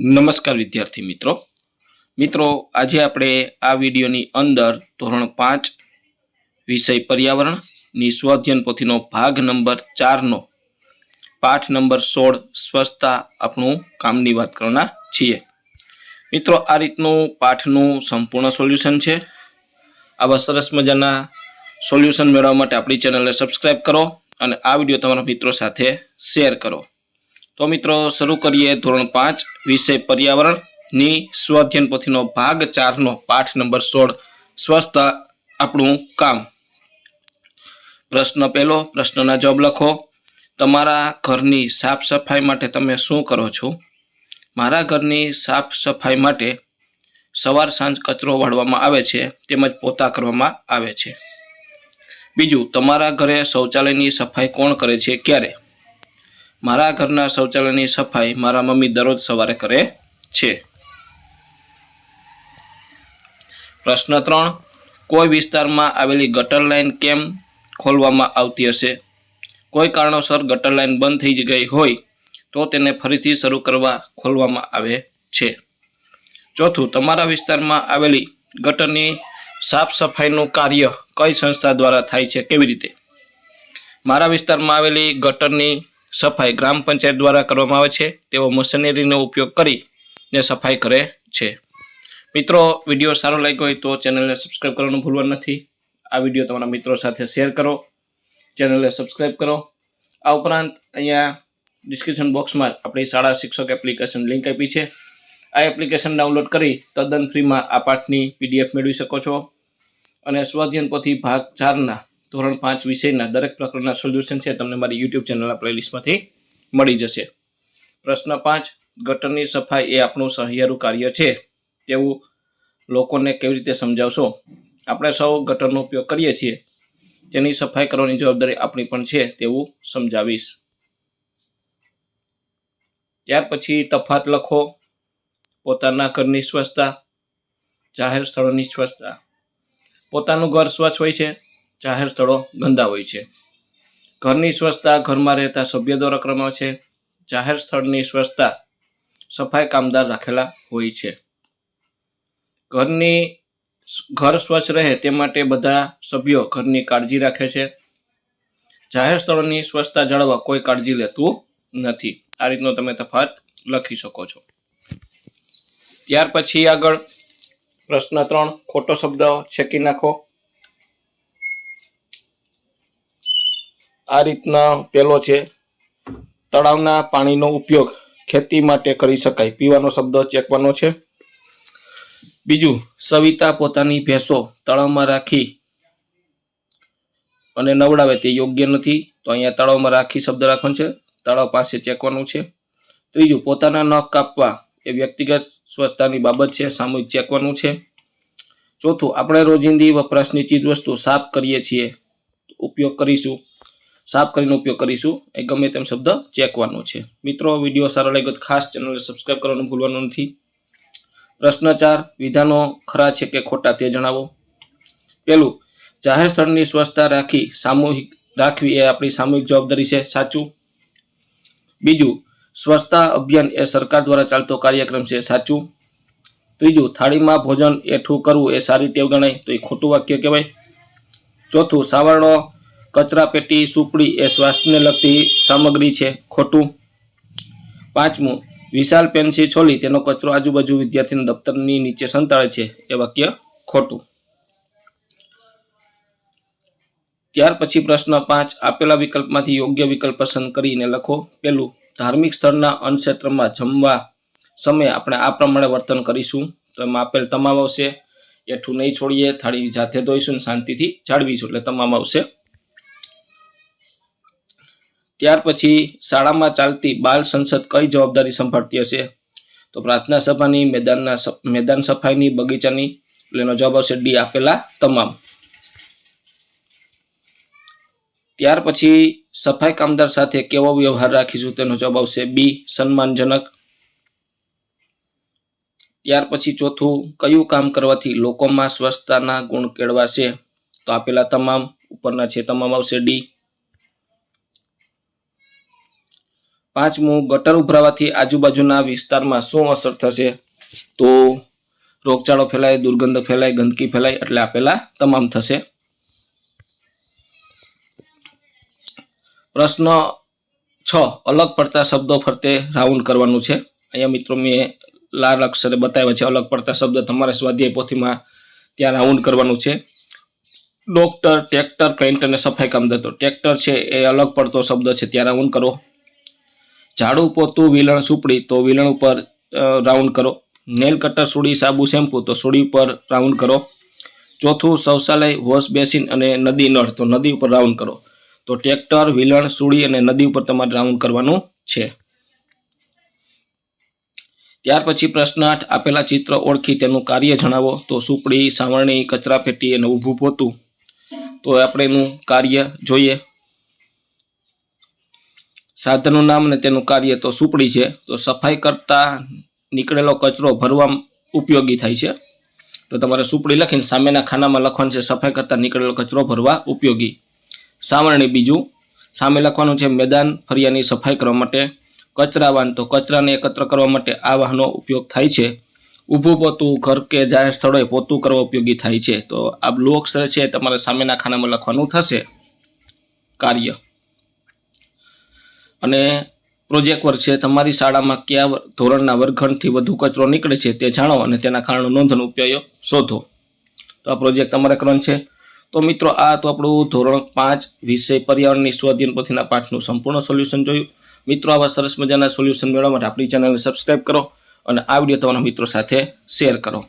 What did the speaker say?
નમસ્કાર વિદ્યાર્થી મિત્રો. મિત્રો, આજે આપણે આ વિડીયોની અંદર ધોરણ પાંચ વિષય પર્યાવરણની સ્વાધ્યન પોથીનો ભાગ નંબર ચારનો પાઠ નંબર સોળ, સ્વચ્છતા આપણું કામની વાત કરવાના છીએ. મિત્રો, આ રીતનું પાઠનું સંપૂર્ણ સોલ્યુશન છે. આવા સરસ મજાના સોલ્યુશન મેળવવા માટે આપણી ચેનલને સબસ્ક્રાઇબ કરો અને આ વીડિયો તમારા મિત્રો સાથે શેર કરો. તો મિત્રો, શરૂ કરીએ ધોરણ પાંચ, વિષય પર્યાવરણની સ્વાધ્યન પોથીનો ભાગ ચારનો, પાઠ નંબર સોળ. સ્વસ્થ આપણું કામ. પ્રશ્ન પહેલો, પ્રશ્નના જવાબ લખો. તમારા ઘરની સાફ સફાઈ માટે તમે શું કરો છો? મારા ઘરની સાફ સફાઈ માટે સવાર સાંજ કચરો વાળવામાં આવે છે, તેમજ પોતા કરવામાં આવે છે. બીજું, તમારા ઘરે શૌચાલયની સફાઈ કોણ કરે છે? ક્યારે? મારા ઘરના શૌચાલયની સફાઈ મારા મમ્મી દરરોજ સવારે કરે છે. પ્રશ્ન ત્રણ, કોઈ વિસ્તારમાં આવેલી ગટર લાઈન કેમ ખોલવામાં આવતી હશે? કોઈ કારણોસર ગટર લાઈન બંધ થઈ ગઈ હોય તો તેને ફરીથી શરૂ કરવા ખોલવામાં આવે છે. ચોથું, તમારા વિસ્તારમાં આવેલી ગટરની સાફ સફાઈનું કાર્ય કઈ સંસ્થા દ્વારા થાય છે? કેવી રીતે? મારા વિસ્તારમાં આવેલી ગટરની સફાઈ ગ્રામ પંચાયત દ્વારા કરવામાં આવે છે. તેઓ મશીનરીનો ઉપયોગ કરીને સફાઈ કરે છે. મિત્રો, વીડિયો સારો લાગ્યો હોય તો ચેનલને સબસ્ક્રાઈબ કરવાનું ભૂલવા નથી. આ વીડિયો તમારા મિત્રો સાથે શેર કરો. ચેનલને સબસ્ક્રાઈબ કરો. આ ઉપરાંત અહીંયા ડિસ્ક્રિપ્શન બોક્સમાં આપણી શાળા શિક્ષક એપ્લિકેશન લિંક આપી છે. આ એપ્લિકેશન ડાઉનલોડ કરી તદ્દન ફ્રીમાં આ પાઠની પીડીએફ મેળવી શકો છો. અને સ્વધ્યન પોથી ભાગ ચારના ધોરણ પાંચ વિષયના દરેક પ્રકારના સોલ્યુશન છે તમને મારી યુટ્યુબ ચેનલના પ્લેલિસ્ટમાંથી મળી જશે. પ્રશ્ન પાંચ, ગટરની સફાઈ એ આપણું સહિયારું કાર્ય છે તેવું લોકોને કેવી રીતે સમજાવશો? આપણે સૌ ગટરનો ઉપયોગ કરીએ છીએ. તેની સફાઈ કરવાની જવાબદારી આપણી પણ છે તેવું સમજાવીશ. ત્યાર પછી તફાત લખો, પોતાના ઘરની સ્વચ્છતા, જાહેર સ્થળોની સ્વચ્છતા. પોતાનું ઘર સ્વચ્છ હોય છે. જાહેર સ્થળો ગંદા હોય છે. ઘરની સ્વચ્છતા ઘરમાં રહેતા સભ્ય દ્વારા ક્રમ છે. જાહેર સ્થળની સ્વચ્છતા સફાઈ કામદાર રાખેલા હોય છે. ઘરની ઘર સ્વચ્છ રહે તે માટે બધા સભ્યો ઘરની કાળજી રાખે છે. જાહેર સ્થળોની સ્વચ્છતા જાળવવા કોઈ કાળજી લેતું નથી. આ રીતનો તમે તફાત લખી શકો છો. ત્યાર પછી આગળ પ્રશ્ન ત્રણ, ખોટો શબ્દ છેકી નાખો. આ રીતના પેલો છે, તળાવના પાણીનો ઉપયોગ ખેતી માટે કરી શકાય. પીવાનો શબ્દ ચેકવાનો છે. બીજું, સવિતા પોતાની ભેંસો તળાવમાં રાખી અને નવડાવે તે યોગ્ય નથી, તો અહીંયા તળાવમાં રાખી શબ્દ રાખવાનો છે. તળાવ પાસે ચેકવાનું છે. ત્રીજું, પોતાના નખ કાપવા એ વ્યક્તિગત સ્વચ્છતાની બાબત છે, સામૂહિક ચેકવાનું છે. ચોથું, આપણે રોજિંદી વપરાશની ચીજ વસ્તુ સાફ કરીએ છીએ. ઉપયોગ કરીશું. સાફ કરીને ઉપયોગ કરીશું. એ ગમે તેમ શબ્દ ચેકવાનો છે. મિત્રો, વીડિયો સારો લાગ્યો ખાસ ચેનલને સબસ્ક્રાઈબ કરવાનું ભૂલવાનું નથી. પ્રશ્ન ચાર વિધાનો ખરા છે કે ખોટા તે જણાવો. પેલું, જાહેર સ્થળની સ્વચ્છતા રાખી સામૂહિક રાખવી એ આપણી સામૂહિક જવાબદારી છે. સાચું? બીજું, સ્વચ્છતા અભિયાન એ સરકાર દ્વારા ચાલતો કાર્યક્રમ છે. સાચું? ત્રીજું, થાળીમાં ભોજન એઠું કરવું એ સારી ટેવ ગણાય તો એ ખોટું વાક્ય કહેવાય. ચોથું, સાવરણો કચરા પેટી સુપડી એ સ્વાસ્થ્યને લગતી સામગ્રી છે, ખોટું. પાંચમું વિશાલ પેન્સિલ છોલી તેનો કચરો આજુબાજુ વિદ્યાર્થીના દફતરની નીચે સંતાડે છે, એ વાક્ય ખોટું. ત્યાર પછી પ્રશ્ન પાંચ, આપેલા વિકલ્પમાંથી યોગ્ય વિકલ્પ પસંદ કરીને લખો. પેલું ધાર્મિક સ્થળના અન્નક્ષેત્રમાં જમવા સમયે આપણે આ પ્રમાણે વર્તન કરીશું. તો એમાં આપેલ તમામ આવશે એઠું નહીં છોડીએ, થાળી જાતે ધોઈશું અને શાંતિથી જાળવીશું. એટલે તમામ આવશે ત્યાર પછી શાળામાં ચાલતી બાલ સંસદ કઈ જવાબદારી સંભાળતી હશે? તો પ્રાર્થના સભાની, મેદાનના મેદાન સફાઈની, બગીચાની એનો જવાબ આવશે ડી, આપેલા તમામ. ત્યાર પછી સફાઈ કામદાર સાથે કેવો વ્યવહાર રાખીશું તેનો જવાબ આવશે બી, સન્માનજનક. ત્યાર પછી ચોથું, કયું કામ કરવાથી લોકોમાં સ્વચ્છતાના ગુણ કેળવાશે? તો આપેલા તમામ, ઉપરના છે, તમામ આવશે ડી. પાંચમું, ગટર ઉભરાવાથી આજુબાજુના વિસ્તારમાં શું અસર થશે? તો રોગચાળો ફેલાય, દુર્ગંધ ફેલાય, ગંદકી ફેલાય એટલે આપેલા તમામ થશે. પ્રશ્ન છ, અલગ પડતા શબ્દો ફરતે રાઉન્ડ કરવાનું છે. અહીંયા મિત્રો મેં લાલ અક્ષરે બતાવ્યા છે, અલગ પડતા શબ્દ તમારે સ્વાધ્યાય પોથીમાં ત્યાં રાઉન્ડ કરવાનું છે. ડોક્ટર, ટ્રેક્ટર પેન્ટ અને સફાઈ કામ દતો ટ્રેક્ટર છે એ અલગ પડતો શબ્દ છે, ત્યાં રાઉન્ડ કરો. ઝાડુ પોતું, વિલણ સુપડી, તો વિલણ ઉપર રાઉન્ડ કરો. નેલ કટર સુડી, સાબુ શેમ્પુ તો સુડી ઉપર રાઉન્ડ કરો. ચોથું, શૌચાલય વોશ બેસિન અને નદી નળ, તો નદી ઉપર રાઉન્ડ કરો. તો ટ્રેક્ટર વિલણ, સુડી અને નદી ઉપર તમારે રાઉન્ડ કરવાનું છે. ત્યાર પછી પ્રશ્ન આઠ, આપેલા ચિત્ર ઓળખી તેનું કાર્ય જણાવો. તો સુપડી, સાવરણી કચરા પેટી અને ઊભું પોતું. તો આપણે એનું કાર્ય જોઈએ. સાધનનું નામ અને તેનું કાર્ય તો સુપડી છે. તો સફાઈ કરતા નીકળેલો કચરો ભરવા ઉપયોગી થાય છે. તો તમારે સુપડી લખીને સામેના ખાનામાં લખવાનું છે, સફાઈ કરતા નીકળેલો કચરો ભરવા ઉપયોગી. સાવરણી બીજું, સામે લખવાનું છે, મેદાન ફરિયાની સફાઈ કરવા માટે કચરા વાહન તો કચરાને એકત્ર કરવા માટે આ વાહનો ઉપયોગ થાય છે. ઊભું પોતું, ઘર કે જાહેર સ્થળોએ પોતું કરવા ઉપયોગી થાય છે. તો આ બ્લુ અક્ષર છે, તમારે સામેના ખાનામાં લખવાનું થશે. કાર્ય. અને પ્રોજેક્ટ વર્ક છે, તમારી શાળામાં કયા ધોરણના વર્ગખંડથી વધુ કચરો નીકળે છે તે જાણો અને તેના કારણો નોંધનો ઉપયોગ શોધો. તો આ પ્રોજેક્ટ તમારે કરવાનો છે. તો મિત્રો, આ તો આપણું ધોરણ પાંચ, વિષય પર્યાવરણની સ્વાધીન પોથીના પાઠનું સંપૂર્ણ સોલ્યુશન જોયું. મિત્રો, આવા સરસ મજાના સોલ્યુશન મેળવવા માટે આપણી ચેનલને સબસ્ક્રાઈબ કરો અને આ વીડિયો તમારા મિત્રો સાથે શેર કરો.